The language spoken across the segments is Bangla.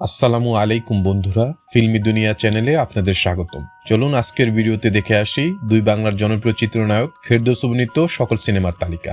আসসালামু আলাইকুম বন্ধুরা, ফিল্মি দুনিয়া চ্যানেলে আপনাদের স্বাগতম। চলুন আজকের ভিডিওতে দেখে আসি দুই বাংলার জনপ্রিয় চিত্রনায়ক ফেরদৌস অভিনীত সকল সিনেমার তালিকা।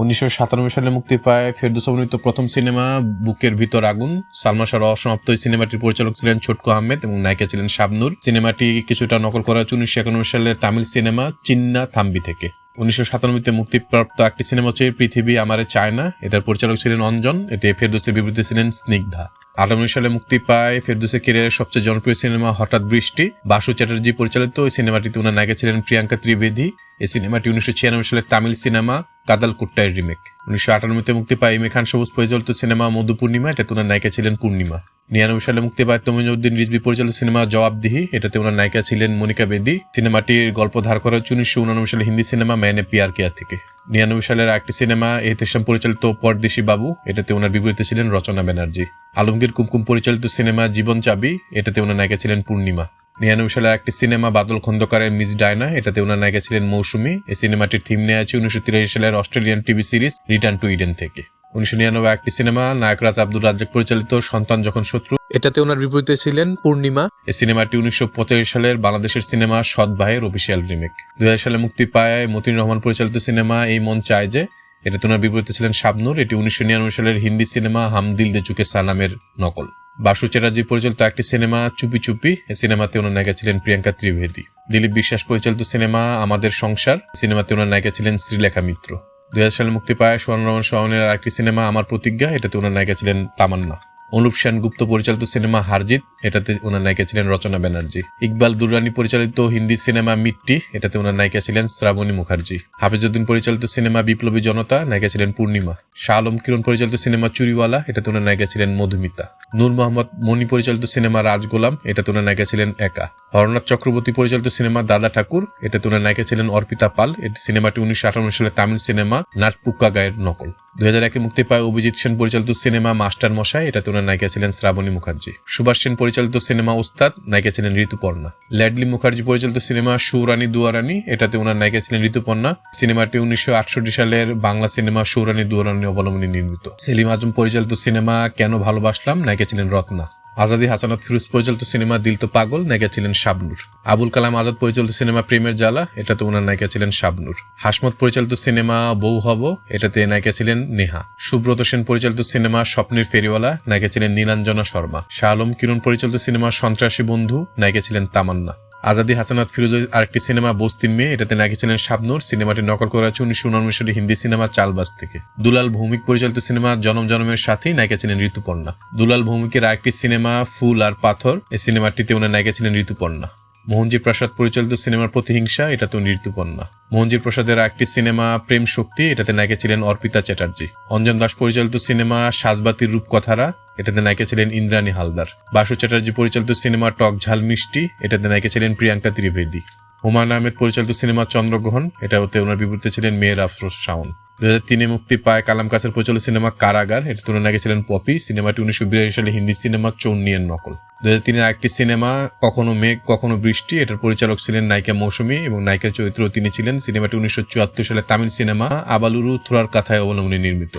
উনিশশো সাতানব্বই সালে মুক্তি পায় ফেরদৌস অভিনীত প্রথম সিনেমা, বুকের ভিতর আগুন। সালমা শাহ অসমাপ্ত সিনেমাটির পরিচালক ছিলেন ছোটকু আহমেদ এবং নায়িকা ছিলেন শাবনুর। সিনেমাটি কিছুটা নকল করা হয়েছে উনিশশো একানব্বই সালের তামিল সিনেমা, চিন্না থাম্বি থেকে। উনিশশো সাতানব্বইতে মুক্তিপ্রাপ্ত একটি সিনেমা হচ্ছে পৃথিবী আমার চায় না। এটার পরিচালক ছিলেন অঞ্জন, এতে ফেরদোসের বিবৃতি ছিলেন স্নিগ্ধা। আটানব্বই সালে মুক্তি পায় ফেরদোসের কেরিয়ারের সবচেয়ে জনপ্রিয় সিনেমা হঠাৎ বৃষ্টি। বাসু চ্যাটার্জি পরিচালিত ওই সিনেমাটিতে ওনার নায়িকা ছিলেন প্রিয়াঙ্কা ত্রিবেদী। এই সিনেমাটি উনিশশো ছিয়ানব্বই সালে তামিল সিনেমা কাদাল কুট্টায়ের রিমেক উনিশশো আটানব্বইতে মুক্তি পায় ইমে খান সবুজ পরিচালিত সিনেমা মধু পূর্ণিমা, এটাতে ওনার নায়িকা ছিলেন পূর্ণিমা। নিরানব্বই সালে মুক্তি পায় তমিজউদ্দিন রিজবি পরিচালিত সিনেমা জবাবদিহি, এটাতে ওনার নায়িকা ছিলেন মনিকা বেদি। সিনেমাটির গল্প ধার করা হচ্ছে উনিশশো উনানব্বই সালে হিন্দি সিনেমা ম্যানে পিয়ার কেয়ার থেকে। নিরানব্বই সালের একটি সিনেমা এহতেশাম পরিচালিত পরদেশি বাবু, এটাতে ওনার বিপরীতে ছিলেন রচনা ব্যানার্জি। আলমগীর কুমকুম পরিচালিত সিনেমা জীবন চাবি, এটাতে ওনার নায়িকা ছিলেন পূর্ণিমা। নিরানব্বই সালের একটি সিনেমা বাদল খন্দকারের মিস ডায়না এটাতে ওনার নায়িকা ছিলেন মৌসুমী। এই সিনেমাটির থিম নেওয়া আছে উনিশশো তিরাশি সালের Australian TV series return to Eden থেকে। উনিশশো নিরানব্বই একটি সিনেমা নায়করাজ আব্দুল রাজ্জাক পরিচালিত সন্তান যখন শত্রু। এটাতে ওনার বিপরীতে ছিলেন পূর্ণিমা। এই সিনেমাটি উনিশশো পঁচাশি সালের বাংলাদেশের সিনেমা সৎ ভাইয়ের অফিসিয়াল রিমেক দুই হাজার সালে মুক্তি পায় মতিন রহমান পরিচালিত সিনেমা এই মন চায় যে এটাতে ওনার বিপরীতে ছিলেন শাবনুর। এটি উনিশশো নিরানব্বই সালের হিন্দি সিনেমা হাম দিল দে চুকে সালামের নকল। বাসু চ্যাটার্জি পরিচালিত একটি সিনেমা চুপি চুপি সিনেমাতে ওনার নায়িকা ছিলেন প্রিয়াঙ্কা ত্রিবেদী। দিলীপ বিশ্বাস পরিচালিত সিনেমা আমাদের সংসার, সিনেমাতে ওনার নায়িকা ছিলেন শ্রীলেখা মিত্র। দুই হাজার সালে মুক্তি পায় সোহান রহমান সোহানের আরেকটি সিনেমা আমার প্রতিজ্ঞা, এটাতে ওনার নায়িকা ছিলেন তামান্না। অনুপ সেন গুপ্ত পরিচালিত সিনেমা হারজিত এটাতে ওনার নায়িকা ছিলেন রচনা ব্যানার্জি। ইকবাল দুরানি পরিচালিত হিন্দি সিনেমা মিট্টি, এটাতে ওনার নায়িকা ছিলেন শ্রাবণী মুখার্জি। হাফিজউদ্দিন পরিচালিত সিনেমা বিপ্লবী জনতা, নায়িকা ছিলেন পূর্ণিমা। শাহ আলম কিরণ পরিচালিত সিনেমা চুরিওয়ালা, এটাতে ওনার নায়িকা ছিলেন মধুমিতা। নূর মোহাম্মদ মনি পরিচালিত সিনেমা রাজগোলাম, এটাতে ওনার নায়িকা ছিলেন একা। হরনাথ চক্রবর্তী পরিচালিত সিনেমা দাদা ঠাকুর, এটাতে ওনার নায়িকা ছিলেন অর্পিতা পাল। এটি সিনেমাটি উনিশশো আটান্ন সালে তামিল সিনেমা নাটপুক্কা গায়ের নকল। দুই হাজার একে মুক্তি পায় অভিজিৎ সেন পরিচালিত সিনেমা মাস্টার মশাই এটাতে ওনার নায়িকা ছিলেন শ্রাবণী মুখার্জি। সুভাষ সেন পরিচালিত সিনেমা উস্তাদ, নায়িকা ছিলেন ঋতুপর্ণা। ল্যাডলি মুখার্জি পরিচালিত সিনেমা সুরানি দুয়ারানি, এটাতে ওনার নায়িকা ছিলেন ঋতুপর্ণা। সিনেমাটি উনিশশো আটষট্টি সালের বাংলা সিনেমা সুরানি দুয়ারানি অবলম্বনে নির্মিত। সেলিম আজম পরিচালিত সিনেমা কেন ভালোবাসলাম? নায়িকা ছিলেন রত্না। আজাদি হাসানাত ফিরোজ পরিচালিত সিনেমা দিল তো পাগল, নায়িকা ছিলেন শাবনুর। আবুল কালাম আজাদ পরিচালিত সিনেমা প্রেমের জ্বালা, এটাতে ওনার নায়িকা ছিলেন শাবনুর। হাসমত পরিচালিত সিনেমা বউ হব, এটাতে নায়িকা ছিলেন নেহা। সুব্রত সেন পরিচালিত সিনেমা স্বপ্নের ফেরিওয়ালা, নায়িকা ছিলেন নীলাঞ্জনা শর্মা। শাহ আলম কিরণ পরিচালিত সিনেমা সন্ত্রাসী বন্ধু, নায়িকা ছিলেন তামান্না। আজাদি হাসানাত ফিরোজের আরেকটি সিনেমা বস্তিন মেয়ে, এটাতে নাকি ছিলেন শাবনুর। সিনেমাটি নকল করা হয়েছে উনিশশো সালে হিন্দি সিনেমা চালবাস থেকে। দুলাল ভৌমিক পরিচালিত সিনেমা জনম জনমের সাথেই নায়িকা ছিলেন ঋতুপর্ণা। দুলাল ভৌমিকের আরেকটি সিনেমা, ফুল আর পাথর, এই সিনেমাটিতে ওনার নায়িকা ছিলেন ঋতুপর্ণা। মোহনজি প্রসাদ পরিচালিত সিনেমার প্রতিহিংসা এটাতে ঋতুপর্ণা মোহনজি প্রসাদের একটি সিনেমা, প্রেম শক্তি, এটাতে নায়িকা ছিলেন অর্পিতা চ্যাটার্জি। অঞ্জন দাস পরিচালিত সিনেমা, সাজবাতির রূপকথারা, এটাতে নায়িকা ছিলেন ইন্দ্রাণী হালদার। বাসু চ্যাটার্জি পরিচালিত সিনেমা, টক ঝাল মিষ্টি, এটাতে নায়িকা ছিলেন প্রিয়াঙ্কা ত্রিবেদী। হুমায়ুন আহমেদ পরিচালিত সিনেমা, চন্দ্রগ্রহণ এটা হতে ওনার বিপরীতে ছিলেন মেয়ের আফরোজ শাওন। হাজার তিনে মুক্তি পায় কালাম কাসের প্রচলিত সিনেমা কারাগার। এটা তুলনা গেছিলেন পপি। সিনেমাটি উনিশশো বিরাশি সালে হিন্দি সিনেমা চৌনিয়ের নকল। দু হাজার তিনের একটি সিনেমা, কখনো মেঘ, কখনো বৃষ্টি, এটার পরিচালক ছিলেন নায়িকা মৌসুমী এবং নায়িকার চরিত্র তিনি ছিলেন। সিনেমাটি উনিশশো চুয়াত্তর সালে তামিল সিনেমা, আবালুরু থুরার কাথায় অবলম্বনে নির্মিত।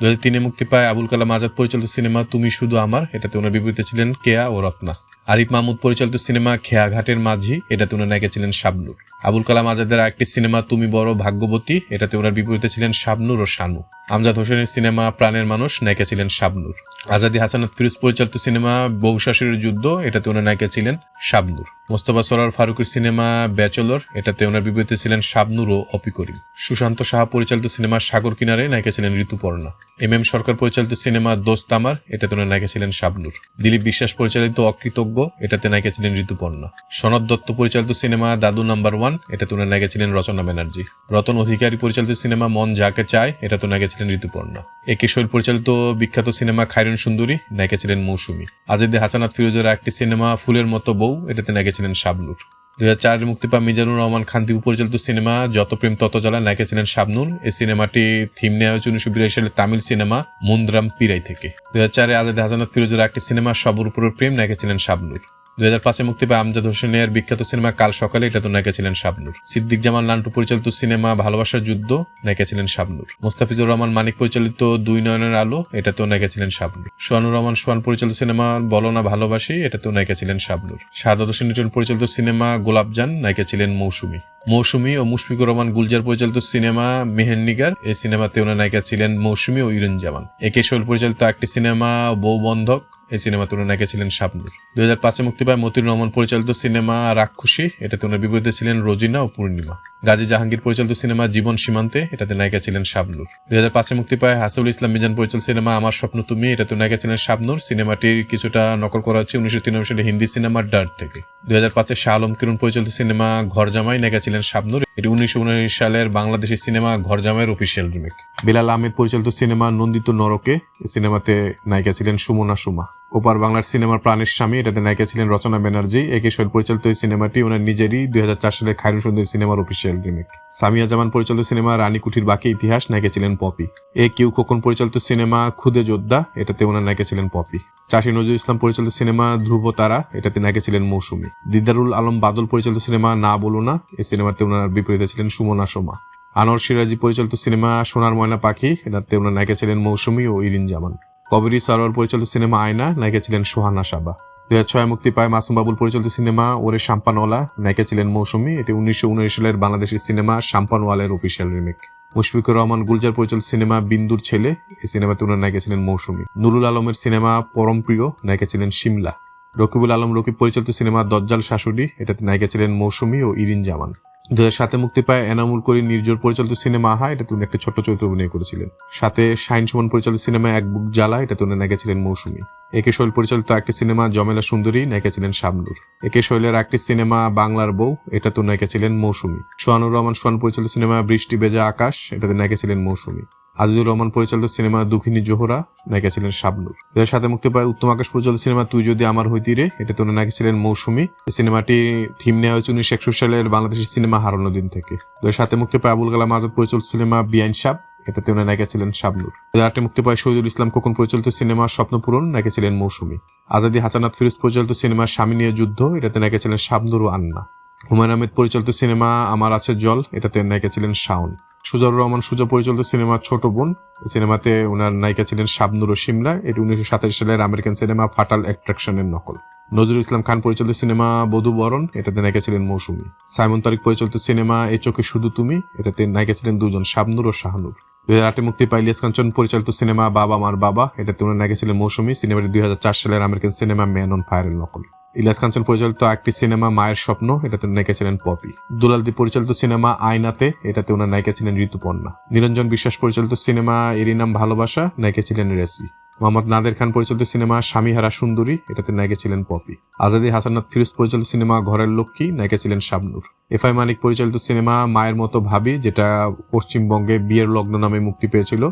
দু হাজার তিনে মুক্তি পায় আবুল কালাম আজাদ পরিচালিত সিনেমা, তুমি শুধু আমার, এটাতে ওনার বিপরীতে ছিলেন কেয়া ও রত্না। আরিফ মাহমুদ পরিচালিত সিনেমা খেয়াঘাটের মাঝি, এটাতে ওনার নায়িকা ছিলেন শাবনুর। আবুল কালাম আজাদের আরেকটি সিনেমা, তুমি বড় ভাগ্যবতী, এটাতে ওনার বিপরীতে ছিলেন শাবনুর ও শানু। আমজাদ হোসেনের সিনেমা, প্রাণের মানুষ, নায়িকা ছিলেন শাবনুর। আজাদি হাসানাত ফিরোজ পরিচালিত সিনেমা শাশুড়ির যুদ্ধ, এটাতে ওনার নায়িকা ছিলেন শাবনুর। মোস্তফা সরার ফারুকের সিনেমা, ব্যাচলর, এটাতে ওনার বিপরীতে ছিলেন শাবনুর ও অপি করিম। সুশান্ত সাহা পরিচালিত সিনেমা, সাগর কিনারে, নায়িকা ছিলেন ঋতুপর্ণা। এম এম সরকার পরিচালিত সিনেমা দোস্তামার এটাতে ওনার নায়িকা ছিলেন শাবনুর। দিলীপ বিশ্বাস পরিচালিত অকৃতজ্ঞ এটাতে নায়িকা ছিলেন ঋতুপর্ণা। সনদ দত্ত পরিচালিত সিনেমা দাদু নাম্বার ওয়ান, এটাতে ওনার নায়িকা ছিলেন রচনা ব্যানার্জি। রতন অধিকারী পরিচালিত সিনেমা মন যাকে চায় এটা তো নায়িকা ছিলেন ঋতুপর্ণা। এ কিশোর পরিচালিত বিখ্যাত সিনেমা খাইরন সুন্দরী, নায়িকা ছিলেন মৌসুমী। আজেদে হাসানাত ফিরোজের একটি সিনেমা ফুলের মতো বউ, এটাতে নায়িকা ছিলেন শাবনুর। দুই হাজার মুক্তি পাওয়া মিজানুর রহমান খান্তিবু পরিচালিত সিনেমা, যত প্রেম তত জ্বালা, নায়িকা ছিলেন শাবনুর। এই সিনেমাটি থিম নেওয়া হয়েছে উনিশশো বিরাশি সালে তামিল সিনেমা, মুন্দ্রাম পিরাই থেকে। দু হাজার চারে আজাদ হাসানাত ফিরোজের একটি সিনেমা, সবর উপরের প্রেম, নায়িকা ছিলেন শাবনুর। দুই হাজার পাঁচে মুক্তি পায় আমজাদ হোসেনের বিখ্যাত সিনেমা কাল সকালে, এটা তো ছিলেন শাবনুর। সিদ্দিক জামান লান্টু পরিচালিত সিনেমা ভালোবাসার যুদ্ধ নায়িকা ছিলেন শাবনুর। মোস্তাফিজুর রহমান, মানিক পরিচালিত দুই নয়নের আলো এটাতেও নায়িকা ছিলেন শাবনুর। সোহানুর রহমান, সোহান পরিচালিত সিনেমা বলো না ভালোবাসি এটাতেও নায়িকা ছিলেন শাবনুর। শাহাদ হোসেন পরিচালিত সিনেমা গোলাপজান নায়িকা ছিলেন মৌসুমী। মৌসুমী ও মুশফিকুর রহমান গুলজার পরিচালিত সিনেমা মেহেন্নিগার। এই সিনেমাতে ওনার নায়িকা ছিলেন মৌসুমী ও ইরুন জামান একে শৈল পরিচালিত একটি সিনেমা বউ বন্ধক এই সিনেমাতে ওনার নায়িকা ছিলেন শাবনুর। দুই হাজার পাঁচে মুক্তি পায় মতিউর রহমান পরিচালিত সিনেমা রাক্ষসী। এটাতে ওনার বিপরীতে ছিলেন রোজিনা ও পূর্ণিমা। গাজী জাহাঙ্গীর পরিচালিত সিনেমা জীবন সীমান্তে। এটাতে নায়িকা ছিলেন শাবনুর। দুই হাজার পাঁচে মুক্তি পায় হাসিউল ইসলাম মিজান পরিচালিত সিনেমা আমার স্বপ্ন তুমি। এটাতে নায়িকা ছিলেন শাবনুর। সিনেমাটির কিছুটা নকল করা হচ্ছে। উনিশশো তিরানব্বই সালে হিন্দি সিনেমা ডার্ট থেকে। দুই হাজার পাঁচে শাহ আলম কিরণ পরিচালিত সিনেমা ঘর জামাই। নায়িকা ছিলেন শাবনুর। এটি উনিশশো উনআশি সালের বাংলাদেশি সিনেমা ঘরজামের অফিসিয়াল রিমেক বিলাল আহমেদ পরিচালিত সিনেমা নন্দিত নরকে সিনেমাতে নায়িকা ছিলেন সুমনা সুমা। ওপার বাংলার সিনেমার প্রাণের স্বামী, এটাতে নায়িকা ছিলেন রচনা ব্যানার্জি, একে শৈল পরিচালিত এই সিনেমাটি ওনার নিজেরই দুই সালের খায়রুল সুন্দর সিনেমার অফিসিয়াল রিমেক সামিয়া জামান পরিচালিত সিনেমা রানী কুঠির বাকি ইতিহাস, নায়িকা ছিলেন পপি। এ কিউ খোকন পরিচালিত সিনেমা খুদে যোদ্ধা, এটাতে ওনার নায়িকা ছিলেন পপি। চাষি নজরুল ইসলাম পরিচালিত সিনেমা ধ্রুব তারা, এটাতে নায়িকা ছিলেন মৌসুমী। দিদারুল আলম বাদল পরিচালিত সিনেমা না বলো না, এই সিনেমাতে ওনার বিপরীতে ছিলেন সুমনা সোমা। আনোয়ার সিরাজি পরিচালিত সিনেমা সোনার ময়না পাখি, এটাতে ওনার নায়িকা ছিলেন মৌসুমী ও ইরিন জামান। কবিরি সারোয়ার পরিচালিত সিনেমা আয়না নায়িকা ছিলেন সোহানা সাবা। দুই হাজার ছয় মুক্তি পায় মাসুম বাবুল পরিচালিত সিনেমা ওরে শাম্পানওয়ালা নায়িকা ছিলেন মৌসুমী। এটি উনিশশো উনআশি সালের বাংলাদেশের সিনেমা শাম্পানওয়ালের অফিসিয়াল রিমেক মুশফিকুর রহমান গুলজার পরিচালিত সিনেমা বিন্দুর ছেলে, এই সিনেমাতে ওনার নায়িকা ছিলেন মৌসুমী। নুরুল আলমের সিনেমা পরম প্রিয় নায়িকা ছিলেন শিমলা। রকিবুল আলম রকিব পরিচালিত সিনেমা দজ্জাল শাশুড়ি, এটাতে নায়িকা ছিলেন মৌসুমী ও ইরিন জামান। দু সাতে মুক্তি পায় এনামুল করিম নির্জোর পরিচালিত সিনেমা আহা এটাতে উনি একটা ছোট্ট চরিত্র অভিনয় করেছিলেন। সাথে শাহিন সুমন পরিচালিত সিনেমা এক বুক জ্বালা এটাতে উনি নেগেছিলেন ছিলেন মৌসুমী। একে শৈল পরিচালিত একটি সিনেমা জমেলা সুন্দরী, নেগেছিলেন ছিলেন শাবনুর। একে শৈলের একটি সিনেমা বাংলার বউ এটাতে নায়িকা ছিলেন মৌসুমী। সোহানুর রহমান সোহান পরিচালিত সিনেমা বৃষ্টি বেজা আকাশ, এটাতে নেগেছিলেন ছিলেন মৌসুমী। আজিজুর রহমান পরিচালিত সিনেমা দুঃখিনী জোহরা, নায়িকা ছিলেন শাবনুর। এর সাথে মুক্তি পায় উত্তম আকাশ পরিচালিত সিনেমা তুই যদি আমার হইতি রে, এটাতে উনি নায়িকা ছিলেন মৌসুমী। সিনেমাটি থিম নেওয়া হয়েছে উনিশশো একষট্টি সালের বাংলাদেশের সিনেমা হারানো দিন থেকে। এর সাথে মুক্তি পায় আবুল কালাম আজাদ পরিচালিত সিনেমা বিআইন সাব, এটাতে উনি নায়িকা ছিলেন শাবনুর। এর আটে মুক্তি পায় শহীদুল ইসলাম খোকন পরিচালিত সিনেমা স্বপ্নপূরণ, নায়িকা ছিলেন মৌসুমী। আজাদি হাসানাত ফিরোজ পরিচালিত সিনেমা স্বামী নিয়ে যুদ্ধ, এটাতে নায়িকা ছিলেন শাবনুর ও আন্না। হুমায়ুন আহমেদ পরিচালিত সিনেমা আমার আছে জল, এটাতে নায়িকা ছিলেন শাওন। সুজাউর রহমান সুজা পরিচালিত সিনেমা ছোট বোন। সিনেমাতে ওনার নায়িকা ছিলেন শাবনুর ও সিমলা এটি উনিশশো সাতাশ সালের আমেরিকান সিনেমা ফাটাল অ্যাট্রাকশনের নকল। নজরুল ইসলাম খান পরিচালিত সিনেমা বধু বরণ। এটাতে নায়িকা ছিলেন মৌসুমী। সাইমন তারিক পরিচালিত সিনেমা এ চোখে শুধু তুমি। এটাতে নায়িকা ছিলেন দুজন, শাবনুর ও শাহনুর। দুই হাজার আটে মুক্তি পায় ইলিয়াস কাঞ্চন পরিচালিত সিনেমা বাবা মার বাবা। এটাতে ওনার নায়িকা ছিলেন মৌসুমী। সিনেমাটি দুই হাজার চার সালের আমেরিকান সিনেমা ম্যান অন ফায়ারের নকল। ইলিয়াস কাঞ্চন পরিচালিত একটি সিনেমা মায়ের স্বপ্ন, এটাতে নায়িকা ছিলেন পপি। দুলালদি পরিচালিত সিনেমা আয়নাতে, এটাতে ওনার নায়িকা ছিলেন ঋতুপর্ণা। নিরঞ্জন বিশ্বাস পরিচালিত সিনেমা এরই নাম ভালোবাসা নায়িকা ছিলেন রেসি। মোহাম্মদ নাদের খান পরিচালিত সিনেমা স্বামীহারা সুন্দরী, এটাতে নায়িকা ছিলেন পপি। আজাদি হাসানাত ফিরোজ পরিচালিত সিনেমা ঘরের লক্ষ্মী নায়িকা ছিলেন শাবনুর। এফ আই মানিক পরিচালিত সিনেমা মায়ের মতো ভাবি, যেটা পশ্চিমবঙ্গে বিয়ের লগ্ন নামে মুক্তি পেয়েছিল।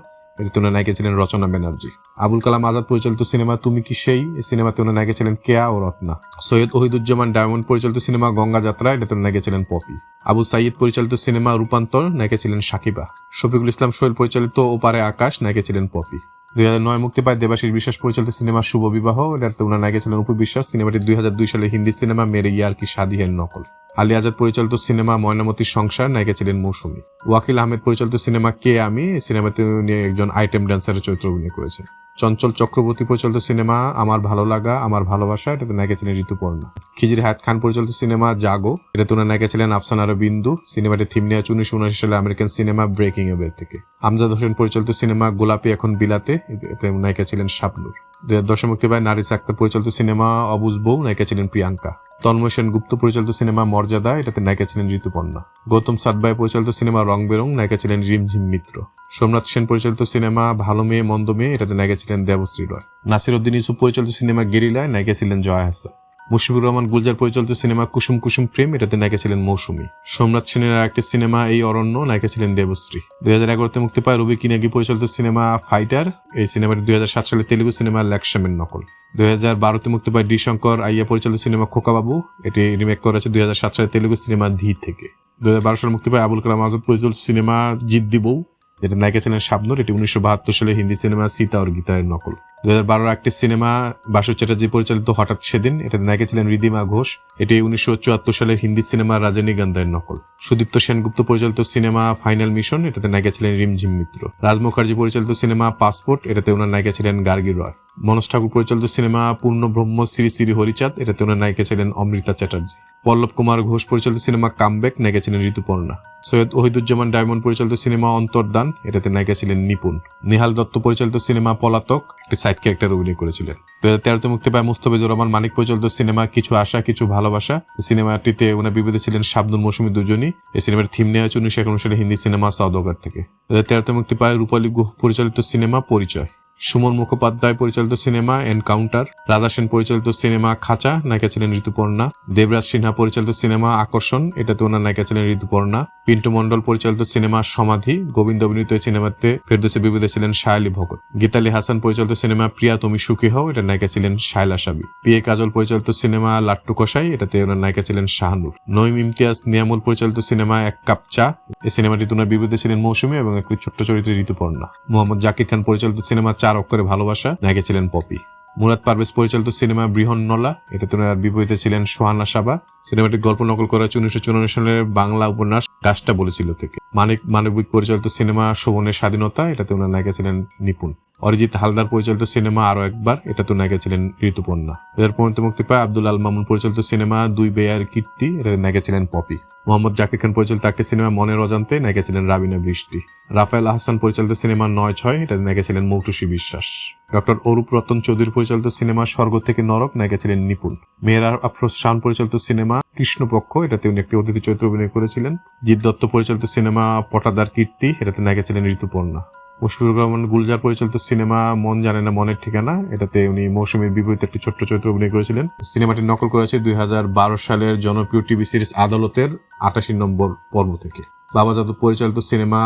ওনার নায়িকা ছিলেন রচনা ব্যানার্জি। আবুল কালাম আজাদ পরিচালিত সিনেমা তুমি কি সেই? এই সিনেমাতে ওনার নায়িকা ছিলেন কেয়া ও রত্না। সৈয়দ ওহিদুজ্জামান ডায়মন্ড পরিচালিত সিনেমা গঙ্গা যাত্রা ওনার নায়িকা ছিলেন পপি। আবু সাইদ পরিচালিত সিনেমা রূপান্তর নায়িকা ছিলেন সাকিবা। শফিকুল ইসলাম সোহেল পরিচালিত ওপারে আকাশ নায়িকা ছিলেন পপি। দুই হাজার নয় মুক্তি পায় দেবাশিস বিশ্বাস পরিচালিত সিনেমা শুভ বিবাহ, এটাতে ওনার নায়িকা ছিলেন উপু বিশ্বাস। সিনেমাটি দুই হাজার দুই সালে হিন্দি সিনেমা মেরে ইয়ার কি শাদি হের নকল। আলী আজাদ পরিচালিত সিনেমা ময়নামতির সংসার, নায়িকা ছিলেন মৌসুমী। ওয়াকিল আহমেদ পরিচালিত সিনেমা কে আমি সিনেমাতে উনি একজন আইটেম ডান্সারের চরিত্র অভিনয় করেছেন। চঞ্চল চক্রবর্তী পরিচালিত সিনেমা, আমার ভালো লাগা, আমার ভালোবাসা, এটাতে নায়িকা ছিলেন ঋতুপর্ণা। খিজির হায়াত খান পরিচালিত সিনেমা জাগো, এটাতে ওনার নায়িকা ছিলেন আফসানারা বিন্দু। সিনেমাটি থিম নেওয়া হচ্ছে উনিশশো উনআশি সালে আমেরিকান সিনেমা ব্রেকিং এ থেকে। আমজাদ হোসেন পরিচালিত সিনেমা গোলাপি এখন বিলাতে, এতে নায়িকা ছিলেন শাবনুর। দুই হাজার নারী আক্তার পরিচালিত সিনেমা অবুজ বউ, নায়িকা ছিলেন প্রিয়াঙ্কা। তন্ময় সেন গুপ্ত পরিচালিত সিনেমা মর্যাদা, এটাতে নায়িকা ছিলেন ঋতুপর্ণা। গৌতম সাদবাই পরিচালিত সিনেমা রং বেরং নায়িকা ছিলেন রিমঝিম মিত্র। সোমনাথ সেন পরিচালিত সিনেমা ভালো মেয়ে, মন্দ মেয়ে, এটাতে নায়িকা ছিলেন দেবশ্রী রয়। নাসির উদ্দিন ইউসুফ পরিচালিত সিনেমা গেরিলায়, নায়িকা ছিলেন জয়া হাসান। মুশফিকুর রহমান গুলজার পরিচালিত সিনেমা কুসুম কুসুম প্রেম, এটাতে নায়িকা ছিলেন মৌসুমী। সোমনাথ সেনের আরেকটি সিনেমা, এই অরণ্য, নায়িকা ছিলেন দেবশ্রী। দুই হাজার এগারোতে মুক্তি পায় রবি কিনাগি পরিচালিত সিনেমা ফাইটার, এই সিনেমাটি দুই হাজার সাত সালে তেলুগু সিনেমা ল্যাকশামের নকল। দুই হাজার বারোতে মুক্তি পায় ডি শঙ্কর, আইয়া পরিচালিত সিনেমা খোকাবাবু, এটি রিমেক করেছে দুই হাজার সাত সালে তেলুগু সিনেমা ধি থেকে। দুই হাজার বারো সালে মুক্তি পায় আবুল কালাম আজাদ পরিচালিত সিনেমা জিদ্দি বউ যেটা নায়িকা ছিলেন শাবনুর, এটি উনিশশো বাহাত্তর সালে হিন্দি সিনেমা সীতা और গীতার নকল। দু হাজার বারোর একটি সিনেমা বাসু চ্যাটার্জি পরিচালিত হঠাৎ সেদিন এটাতে নায়িকা ছিলেন রিদিমা ঘোষ। এটি উনিশশো চুয়াত্তর সালের হিন্দি সিনেমা রজনীগন্ধার নকল। সুদীপ্ত সেনগুপ্ত পরিচালিত সিনেমা ফাইনাল মিশন, এটাতে নায়িকা ছিলেন রিমঝিম মিত্র। রাজ মুখার্জি পরিচালিত সিনেমা পাসপোর্ট, এটাতে ওনার নায়িকা ছিলেন গার্গি রয়। মনোজ ঠাকুর পরিচালিত সিনেমা পূর্ণ ব্রহ্ম শ্রী শ্রী হরিচাঁদ, এটাতে ওনার নায়িকা ছিলেন অমৃতা চ্যাটার্জি। পল্লব কুমার ঘোষ পরিচালিত সিনেমা কামব্যাক, নায়িকা ছিলেন ঋতুপর্ণা সৈয়দ ওহিদুজ্জামান ডায়মন্ড পরিচালিত সিনেমা অন্তর্দান, এটাতে নায়িকা ছিলেন নিপুণ। নিহাল দত্ত পরিচালিত সিনেমা পলাতক একটি সাইড ক্যারেক্টার অভিনয় করেছিলেন। দু হাজার তেরোতে মুক্তি পায় মুস্তফিজুর রহমান মানিক পরিচালিত সিনেমা কিছু আশা, কিছু ভালোবাসা। সিনেমাটিতে ওনার বিপদে ছিলেন শাবনুর মৌসুমী দুজনই। এই সিনেমার থিম নেওয়া হয়েছে উনিশশো একান্ন সালে হিন্দি সিনেমা সৌদগর থেকে। দু হাজার তেরোতে মুক্তি পায় রূপালী গুহ পরিচালিত সিনেমা পরিচয়। সুমন মুখোপাধ্যায় পরিচালিত সিনেমা এনকাউন্টার রাজা সেন পরিচালিত সিনেমা খাঁচা, নায়িকা ছিলেন ঋতুপর্ণা। দেবরাজ সিনহা পরিচালিত সিনেমা আকর্ষণ এটাতে ওনার নায়িকা ছিলেন ঋতুপর্ণা। পিন্টু মন্ডল পরিচালিত সিনেমা সমাধি, গোবিন্দ অভিনীত সিনেমাতে ফেরদোসে বিপদে ছিলেন শায়ালি ভগত। গীতালি হাসান পরিচালিত সিনেমা প্রিয়া তুমি সুখী হও এটা নায়িকা ছিলেন শায়লা সাবি। পি এ কাজল পরিচালিত সিনেমা লাট্টু কষাই এটাতে ওনার নায়িকা ছিলেন শাহানুর। নঈম ইমতিয়াজ নিয়ামুল পরিচালিত সিনেমা এক কাপ চা এই সিনেমাটি ওনার বিপদে ছিলেন মৌসুমী এবং একটি ছোট্ট চরিত্রে ঋতুপর্ণা। মোহাম্মদ জাকির খান পরিচালিত সিনেমা চার অক্ষরে ভালোবাসা নায়িকা ছিলেন পপি। মুরাদ পারভেজ পরিচালিত সিনেমা বৃহন বৃহন্নলা, এতে ওনার বিপরীতে ছিলেন সোহানা সাবা। সিনেমাটির গল্প নকল করা হয়েছে উনিশশো চুরানব্বই সালের বাংলা উপন্যাস গাছটা বলেছিল থেকে মানিক মানবিক পরিচালিত সিনেমা শোভনের স্বাধীনতা, এটাতে ওনার নায়িকা ছিলেন নিপুণ। অরিজিৎ হালদার পরিচালিত সিনেমা আরও একবার এটা তো নায়িকা ছিলেন ঋতুপর্ণা। হাজার পনেরোতে মুক্তি পায় আব্দুল আল মামুন পরিচালিত সিনেমা দুই বেয়ার কীর্তি, এটাতে নায়িকা ছিলেন পপি। মোহাম্মদ জাকির খান পরিচালিত একটি সিনেমা মনের অজান্তে, নায়িকা ছিলেন রাবিনা বৃষ্টি। রাফায়েল আহসান পরিচালিত সিনেমা নয় ছয়, এটাতে নায়িকা ছিলেন মৌটুসী বিশ্বাস। ডক্টর অরূপ রতন চৌধুরী পরিচালিত সিনেমা স্বর্গ থেকে নরক, নায়িকা ছিলেন নিপুণ। মেয়েরা আফরোজ শান পরিচালিত সিনেমা কৃষ্ণপক্ষ, এটাতে উনি একটি অতিথি চরিত্র অভিনয় করেছিলেন। জিৎ দত্ত পরিচালিত সিনেমা পটাদার কীর্তি, এটাতে নায়িকা ছিলেন ঋতুপর্ণা। মুশফিকুর রহমান গুলজার পরিচালিত সিনেমা মন জানে না মনের ঠিকানা, এটাতে উনি মৌসুমীর বিপরীতে একটি ছোট্ট চরিত্র অভিনয় করেছিলেন। সিনেমাটি নকল করেছে দুই হাজার বারো সালের জনপ্রিয় টিভি সিরিজ আদালতের আটাশি নম্বর পর্ব থেকে। বাবা যাদব পরিচালিত সিনেমা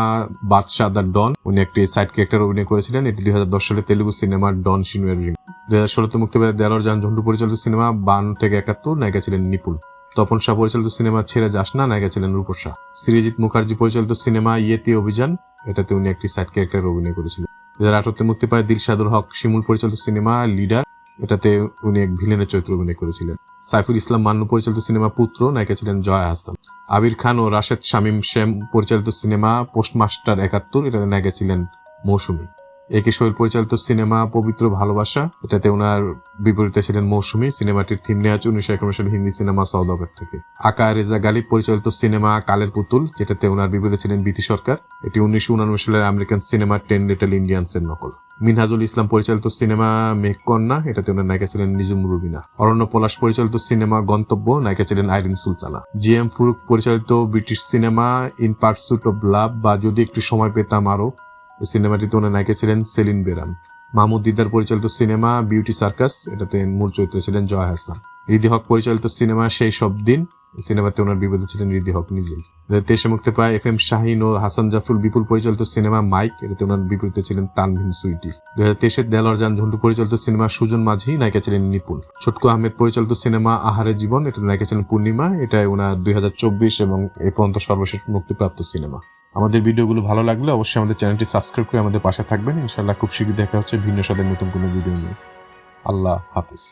বাদশাহ দ্য ডন, উনি একটি সাইড ক্যারেক্টার অভিনয় করেছিলেন, এটি দুই হাজার দশ সালে তেলুগু সিনেমা ডন সিনুয়ের রিম। দুই হাজার ষোলোতে মুক্তি পায় দেলোর যান ঝন্টু পরিচালিত সিনেমা বান থেকে একাত্তর, নায়িকা ছিলেন নিপুল তপন শাহ পরিচালিত সিনেমা ছেড়ে যাস না, নায়িকা ছিলেন রূপসা সৃজিৎ মুখার্জি পরিচালিত সিনেমা ইয়েতি অভিযান, এটাতে উনি একটি সাইড ক্যারেক্টার অভিনয় করেছিলেন। দু হাজার আঠারোতে মুক্তি পায় দিলশাদুর হক শিমুল পরিচালিত সিনেমা লিডার, এটাতে উনি এক ভিলেনের চরিত্র অভিনয় করেছিলেন। সাইফুল ইসলাম মান্নু পরিচালিত সিনেমা পুত্র, নায়িকা ছিলেন জয়া হাসান। আবির খান ও রাশেদ শামীম শেম পরিচালিত সিনেমা পোস্টমাস্টার একাত্তর, এটাতে নায়িকা ছিলেন মৌসুমী। একে সোহেল পরিচালিত সিনেমা পবিত্র ভালোবাসা। এটাতে ওনার বিপরীতে ছিলেন মৌসুমী। সিনেমাটির থিম নেওয়া হচ্ছে উনিশশো একান্ন সালের হিন্দি সিনেমা সৌদাগর থেকে। আকা রেজা গালিব পরিচালিত সিনেমা কালের পুতুল, যেটাতে ওনার বিপরীতে ছিলেন বিতি সরকার। এটি উনিশশো উনানব্বই সালের American cinema ten little Indians এর নকল। মিনহাজুল ইসলাম পরিচালিত সিনেমা মেঘকন্যা এটাতে ওনার নায়িকা ছিলেন নিজুম রুবিনা। অরণ্য পলাশ পরিচালিত সিনেমা গন্তব্য, নায়িকা ছিলেন আইরিন সুলতানা। জি এম ফুরুক পরিচালিত British cinema in pursuit of love, বা যদি একটু সময় পেতাম আরও সিনেমাটিতে ওনার নায়িকা ছিলেন সেলিন বেরান মাহমুদ দিদার পরিচালিত সিনেমা বিউটি সার্কাস, এটাতে মূল চরিত্রে ছিলেন জয় হাসান। রিদি হক পরিচালিত সিনেমা সেই সব দিন সিনেমাতে ওনার বিপদে ছিলেন রিদি হক নিজেই। তেইশে মুক্তি পায় এফ এম শাহিন ও হাসান জাফরুল বিপুল পরিচালিত সিনেমা মাইক, এটাতে ওনার বিপরীতে ছিলেন তানভিন সুইটি। দু হাজার তেইশে দেলোয়ার জান ঝন্টু পরিচালিত সিনেমা সুজন মাঝি, নায়িকা ছিলেন নিপুণ। ছোটকু আহমেদ পরিচালিত সিনেমা আহারে জীবন এটা নায়িকা ছিলেন পূর্ণিমা এটা ওনার দুই হাজার চব্বিশ এবং এ পর্যন্ত সর্বশেষ মুক্তিপ্রাপ্ত সিনেমা। আমাদের ভিডিওগুলো ভালো লাগলে অবশ্যই আমাদের চ্যানেলটি সাবস্ক্রাইব করে আমাদের পাশে থাকবেন। ইনশাল্লাহ খুব শীঘ্রই দেখা হচ্ছে ভিন্ন স্বাদের নতুন কোনো ভিডিও নিয়ে। আল্লাহ হাফিজ।